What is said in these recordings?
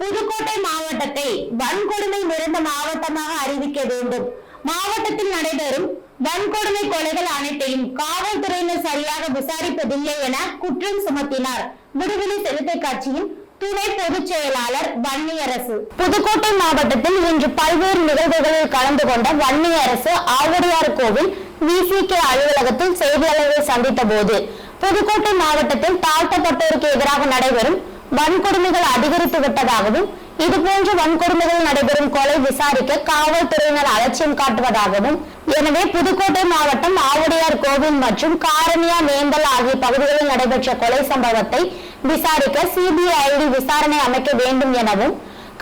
புதுக்கோட்டை மாவட்டத்தை வன்கொடுமை நிறைந்த மாவட்டமாக அறிவிக்க வேண்டும். மாவட்டத்தில் நடைபெறும் வன்கொடுமை கொலைகள் அனைத்தையும் காவல்துறையினர் சரியாக விசாரிப்பதில்லை என குற்றம் சுமத்தினார். விடுதலை சிறுத்தை கட்சியின் துணை பொதுச் செயலாளர் வன்னியரசு. புதுக்கோட்டை மாவட்டத்தில் இன்று பல்வேறு நிகழ்வுகளில் கலந்து கொண்ட வன்னியரசு ஆவடியார் கோவில் விசிகே அலுவலகத்தில் செய்தியாளர்களை சந்தித்த போது புதுக்கோட்டை மாவட்டத்தில் தாழ்த்தப்பட்டோருக்கு எதிராக நடைபெறும் வன்கொடுமைகள் அதிகரித்து விட்டதாகவும் இதுபோன்ற வன்கொடுமைகள் நடைபெறும் கொலை விசாரிக்க காவல்துறையினர் அலட்சியம் காட்டுவதாகவும் எனவே புதுக்கோட்டை மாவட்டம் ஆவுடையார் கோவில் மற்றும் காரணியா வேந்தல் ஆகிய பகுதிகளில் நடைபெற்ற கொலை சம்பவத்தை விசாரிக்க சிபிஐடி விசாரணை அமைக்க வேண்டும் எனவும்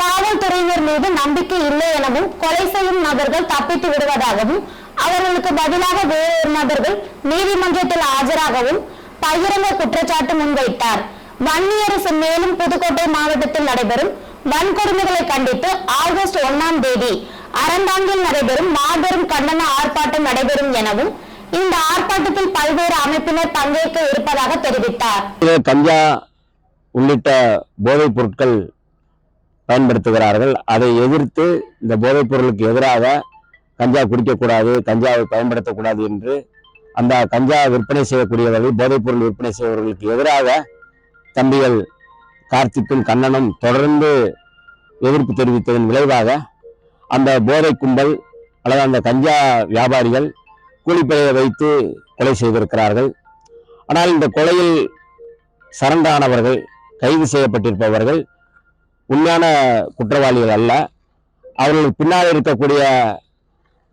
காவல்துறையினர் மீது நம்பிக்கை இல்லை எனவும் கொலை செய்யும் நபர்கள் தப்பித்து விடுவதாகவும் அவர்களுக்கு பதிலாக வேறொரு நபர்கள் நீதிமன்றத்தில் ஆஜராகவும் பகிரங்க குற்றச்சாட்டு முன்வைத்தார். வன்னியரசு மேலும் புதுக்கோட்டை மாவட்டத்தில் நடைபெறும் வன்கொடுமைகளை கண்டித்து ஆகஸ்ட் ஒன்னாம் தேதி அறந்தாங்கில் நடைபெறும் மாபெரும் கண்டன ஆர்ப்பாட்டம் நடைபெறும் எனவும் இந்த ஆர்ப்பாட்டத்தில் பல்வேறு அமைப்பினர் பங்கேற்க இருப்பதாக தெரிவித்தார். கஞ்சா உள்ளிட்ட போதைப் பொருட்கள் பயன்படுத்துகிறார்கள். அதை எதிர்த்து இந்த போதைப் பொருளுக்கு எதிராக கஞ்சா குடிக்கக்கூடாது கஞ்சாவை பயன்படுத்தக்கூடாது என்று அந்த கஞ்சா விற்பனை செய்யக்கூடியவர்கள் போதைப் பொருள் விற்பனை செய்பவர்களுக்கு எதிராக தம்பிகள் கார்த்திக்கும் கண்ணனும் தொடர்ந்து எதிர்ப்பு தெரிவித்ததன் விளைவாக அந்த போதை கும்பல் அல்லது அந்த கஞ்சா வியாபாரிகள் கூலிப்படையை வைத்து கொலை செய்திருக்கிறார்கள். ஆனால் இந்த கொலையில் சரண்டானவர்கள் கைது செய்யப்பட்டிருப்பவர்கள் உண்மையான குற்றவாளிகள் அல்ல. அவர்களுக்கு பின்னால் இருக்கக்கூடிய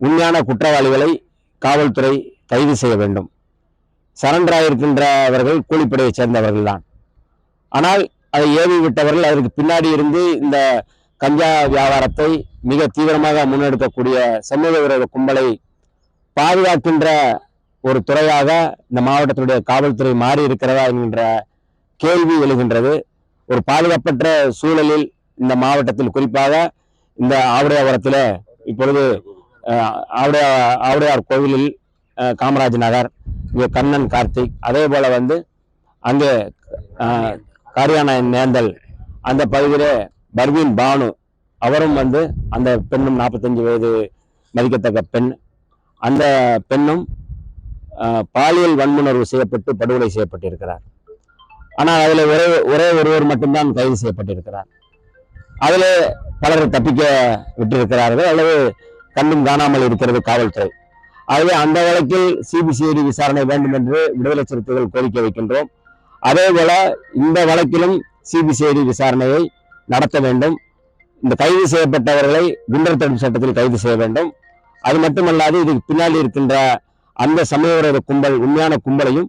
உண்மையான குற்றவாளிகளை காவல்துறை கைது செய்ய வேண்டும். சரண்டராயிருக்கின்றவர்கள் கூலிப்படையைச் சேர்ந்தவர்கள் தான் ஆனால் அதை ஏவி விட்டவர்கள் அதற்கு பின்னாடி இருந்து இந்த கஞ்சா வியாபாரத்தை மிக தீவிரமாக முன்னெடுக்கக்கூடிய சமூக விரோத கும்பலை பாதுகாக்கின்ற ஒரு துறையாக இந்த மாவட்டத்தினுடைய காவல்துறை மாறி இருக்கிறதா என்கின்ற கேள்வி எழுகின்றது. ஒரு பாதுகாப்பற்ற சூழலில் இந்த மாவட்டத்தில் குறிப்பாக இந்த ஆவுடையாபுரத்தில் இப்பொழுது ஆவுடையா ஆவுடையார் கோவிலில் காமராஜ் நகர் இங்கே கண்ணன் கார்த்திக் அதே போல் வந்து அங்கே காரியானாயன் நேந்தல் அந்த பகுதியிலே பர்வீன் பானு அவரும் வந்து அந்த பெண்ணும் நாற்பத்தஞ்சு வயது மதிக்கத்தக்க பெண். அந்த பெண்ணும் பாலியல் வன்முணர்வு செய்யப்பட்டு படுகொலை செய்யப்பட்டிருக்கிறார். ஆனால் அதில் ஒரே ஒரே ஒருவர் மட்டும்தான் கைது செய்யப்பட்டிருக்கிறார். அதில் பலர் தப்பிக்க விட்டிருக்கிறார்கள். அல்லது கண்ணும் காணாமல் இருக்கிறது காவல்துறை. ஆகவே அந்த வழக்கில் சிபிசிஐடி விசாரணை வேண்டும் என்று விடுதலை சிறுத்தைகள் கோரிக்கை வைக்கின்றோம். அதே போல இந்த வழக்கிலும் சிபிசிஐடி விசாரணையை நடத்த வேண்டும். இந்த கைது செய்யப்பட்டவர்களை குண்டர் தடுப்பு சட்டத்தில் கைது செய்ய வேண்டும். அது மட்டுமல்லாது இதுக்கு பின்னாடி இருக்கின்ற அந்த சமய கும்பல் உண்மையான கும்பலையும்